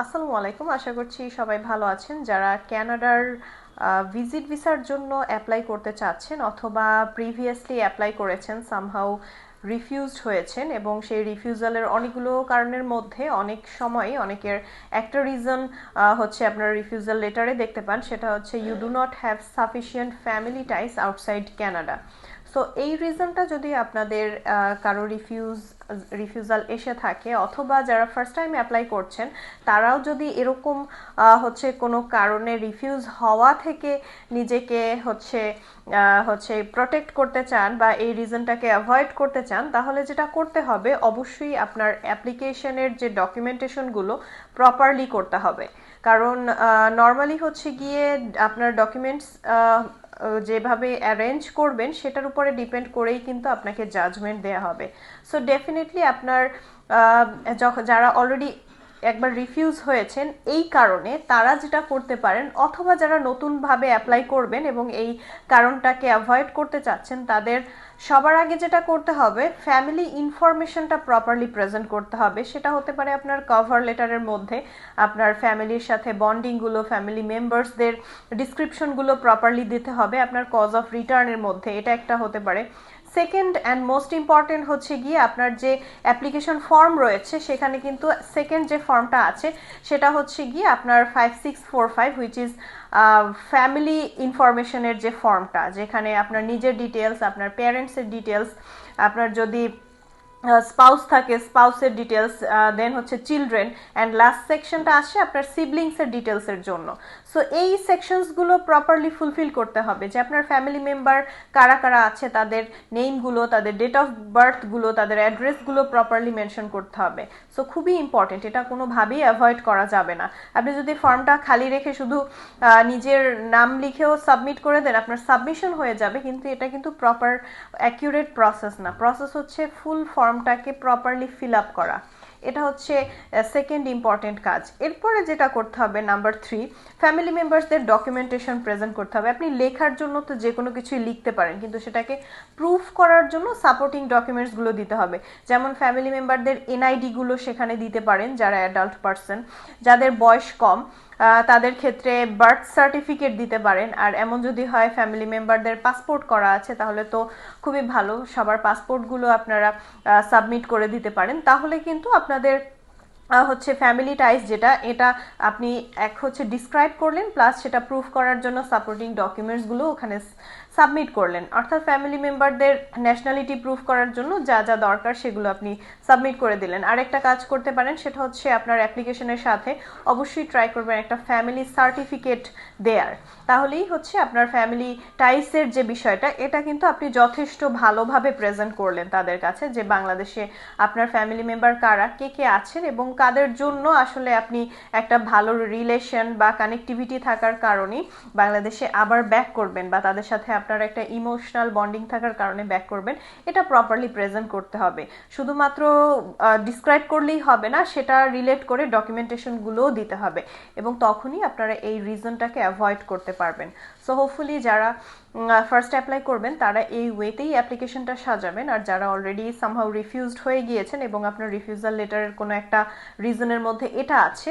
আসসালামু আলাইকুম। আশা করছি সবাই ভালো আছেন। যারা ক্যানাডার ভিজিট ভিসার জন্য অ্যাপ্লাই করতে চাচ্ছেন অথবা প্রিভিয়াসলি অ্যাপ্লাই করেছেন সামহাউ রিফিউজড হয়েছেন এবং সেই রিফিউজালের অনেকগুলো কারণের মধ্যে অনেক সময় অনেকের একটা রিজন হচ্ছে আপনার রিফিউজাল লেটারে দেখতে পান, সেটা হচ্ছে you do not have sufficient family ties outside Canada so এই রিজনটা যদি আপনাদের কারও রিফিউজ রিফিউজাল এসে থাকে, অথবা যারা ফার্স্ট টাইম অ্যাপ্লাই করছেন, তারাও যদি এরকম হচ্ছে কোনো কারণে রিফিউজ হওয়া থেকে নিজেকে হচ্ছে হচ্ছে প্রোটেক্ট করতে চান বা এই রিজনটাকে অ্যাভয়েড করতে চান, তাহলে যেটা করতে হবে, অবশ্যই আপনার অ্যাপ্লিকেশনের যে ডকুমেন্টেশনগুলো প্রপারলি করতে হবে। কারণ নর্মালি হচ্ছে গিয়ে আপনার ডকুমেন্টস যেভাবে অ্যারেঞ্জ করবেন, সেটার উপরে ডিপেন্ড করেই কিন্তু আপনাকে জাজমেন্ট দেওয়া হবে। সো ডেফিনেটলি আপনার যারা অলরেডি একবার রিফিউজ হয়েছেন, এই কারণে তারা যেটা করতে পারেন অথবা যারা নতুনভাবে অ্যাপ্লাই করবেন এবং এই কারণটাকে অ্যাভয়েড করতে চাচ্ছেন, তাদের সবার আগে যেটা করতে হবে ফ্যামিলি ইনফরমেশনটা প্রপারলি প্রেজেন্ট করতে হবে। সেটা হতে পারে আপনার কভার লেটারের মধ্যে, আপনার ফ্যামিলির সাথে বন্ডিংগুলো ফ্যামিলি মেম্বার্সদের ডিসক্রিপশনগুলো প্রপারলি দিতে হবে, আপনার কজ অফ রিটার্নের মধ্যে, এটা একটা হতে পারে। সেকেন্ড অ্যান্ড মোস্ট ইম্পর্টেন্ট হচ্ছে গিয়ে আপনার যে অ্যাপ্লিকেশন ফর্ম রয়েছে, সেখানে কিন্তু সেকেন্ড যে ফর্মটা আছে, সেটা হচ্ছে গিয়ে আপনার five six four five which is family ইনফরমেশনের যে ফর্মটা যেখানে আপনার নিজের ডিটেলস আপনার প্যারেন্টসের ডিটেলস আপনার যদি স্পাউস থাকে স্পাউসের ডিটেলস দেন হচ্ছে চিলড্রেন অ্যান্ড লাস্ট সেকশনটা আসে আপনার সিবলিংসের ডিটেলসের জন্য। সো এই সেকশনসগুলো প্রপারলি ফুলফিল করতে হবে যে আপনার ফ্যামিলি মেম্বার কারা কারা আছে, তাদের নেমগুলো তাদের ডেট অফ বার্থগুলো তাদের অ্যাড্রেসগুলো প্রপারলি মেনশন করতে হবে। সো খুবই ইম্পর্টেন্ট এটা কোনোভাবেই অ্যাভয়েড করা যাবে না। আপনি যদি ফর্মটা খালি রেখে শুধু নিজের নাম লিখেও সাবমিট করে দেন, আপনার সাবমিশন হয়ে যাবে, কিন্তু এটা কিন্তু প্রপার অ্যাকিউরেট প্রসেস না। প্রসেস হচ্ছে ফুল ফর্মটাকে প্রপারলি ফিল আপ করা। এটা হচ্ছে সেকেন্ড ইম্পর্টেন্ট কাজ। এরপরে যেটা করতে হবে নাম্বার থ্রি ফ্যামিলি মেম্বার্সদের ডকুমেন্টেশন প্রেজেন্ট করতে হবে। আপনি লেখার জন্য তো যে কোনো কিছুই লিখতে পারেন, কিন্তু সেটাকে প্রুফ করার জন্য সাপোর্টিং ডকুমেন্টসগুলো দিতে হবে। যেমন ফ্যামিলি মেম্বারদের এনআইডিগুলো সেখানে দিতে পারেন, যারা অ্যাডাল্ট পার্সন যাদের বয়স কম তাদের ক্ষেত্রে বার্থ সার্টিফিকেট দিতে পারেন। আর এমন যদি হয় ফ্যামিলি মেম্বারদের পাসপোর্ট করা আছে, তাহলে তো খুবই ভালো। সবার পাসপোর্টগুলো আপনারা সাবমিট করে দিতে পারেন। তাহলে কিন্তু আপনাদের হচ্ছে ফ্যামিলি টাইস যেটা, এটা আপনি এক হচ্ছে ডিসক্রাইব করলেন প্লাস সেটা প্রুফ করার জন্য সাপোর্টিং ডকুমেন্টসগুলো ওখানে সাবমিট করলেন। অর্থাৎ ফ্যামিলি মেম্বারদের ন্যাশনালিটি প্রুফ করার জন্য যা যা দরকার সেগুলো আপনি সাবমিট করে দিলেন। আরেকটা কাজ করতে পারেন, সেটা হচ্ছে আপনার অ্যাপ্লিকেশনের সাথে অবশ্যই ট্রাই করবেন একটা ফ্যামিলি সার্টিফিকেট দেয়ার। তাহলেই হচ্ছে আপনার ফ্যামিলি টাইসের যে বিষয়টা, এটা কিন্তু আপনি যথেষ্ট ভালোভাবে প্রেজেন্ট করলেন তাদের কাছে যে বাংলাদেশে আপনার ফ্যামিলি মেম্বার কারা, কে কে আছেন এবং কাদের জন্য আসলে আপনি একটা ভালো রিলেশন বা কানেক্টিভিটি থাকার কারণেই বাংলাদেশে আবার ব্যাক করবেন বা তাদের সাথে আপনার একটা ইমোশনাল বন্ডিং থাকার কারণে ব্যাক করবেন, এটা প্রপারলি প্রেজেন্ট করতে হবে। শুধুমাত্র ডিসক্রাইব করলেই হবে না, সেটা রিলেট করে ডকুমেন্টেশনগুলোও দিতে হবে। এবং তখনই আপনারা এই রিজনটাকে অ্যাভয়েড করতে পারবেন। সো হোপফুলি যারা ফার্স্ট অ্যাপ্লাই করবেন, তারা এই ওয়েতেই অ্যাপ্লিকেশনটা সাজাবেন। আর যারা অলরেডি সামহাউ রিফিউজড হয়ে গিয়েছেন এবং আপনার রিফিউজাল লেটারের কোনো একটা রিজনের মধ্যে এটা আছে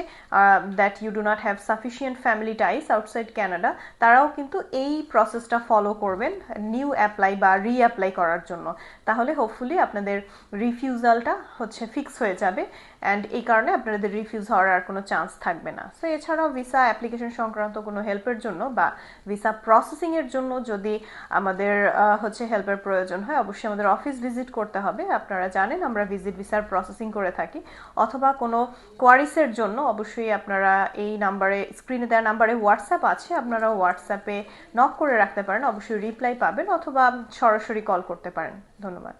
that you do not have sufficient family ties outside Canada তারাও কিন্তু এই প্রসেসটা ফলো করবেন নিউ অ্যাপ্লাই বা রিঅ্যাপ্লাই করার জন্য। তাহলে হোপফুলি আপনাদের রিফিউজালটা হচ্ছে ফিক্স হয়ে যাবে অ্যান্ড এই কারণে আপনাদের রিফিউজ হওয়ার আর কোনো চান্স থাকবে না। সো এছাড়াও ভিসা অ্যাপ্লিকেশন সংক্রান্ত কোনো হেল্পের জন্য বা ভিসা প্রসেসিংয়ের জন্য যদি আমাদের হচ্ছে হেল্পের প্রয়োজন হয়, অবশ্যই আমাদের অফিস ভিজিট করতে হবে। আপনারা জানেন আমরা ভিজিট ভিসার প্রসেসিং করে থাকি। অথবা কোনো কোয়ারিসের জন্য অবশ্যই আপনারা এই নাম্বারে স্ক্রিনে দেওয়া নাম্বারে হোয়াটসঅ্যাপ আছে। আপনারা হোয়াটসঅ্যাপে নক করে রাখতে পারেন। অবশ্যই রিপ্লাই পাবেন অথবা সরাসরি কল করতে পারেন। ধন্যবাদ।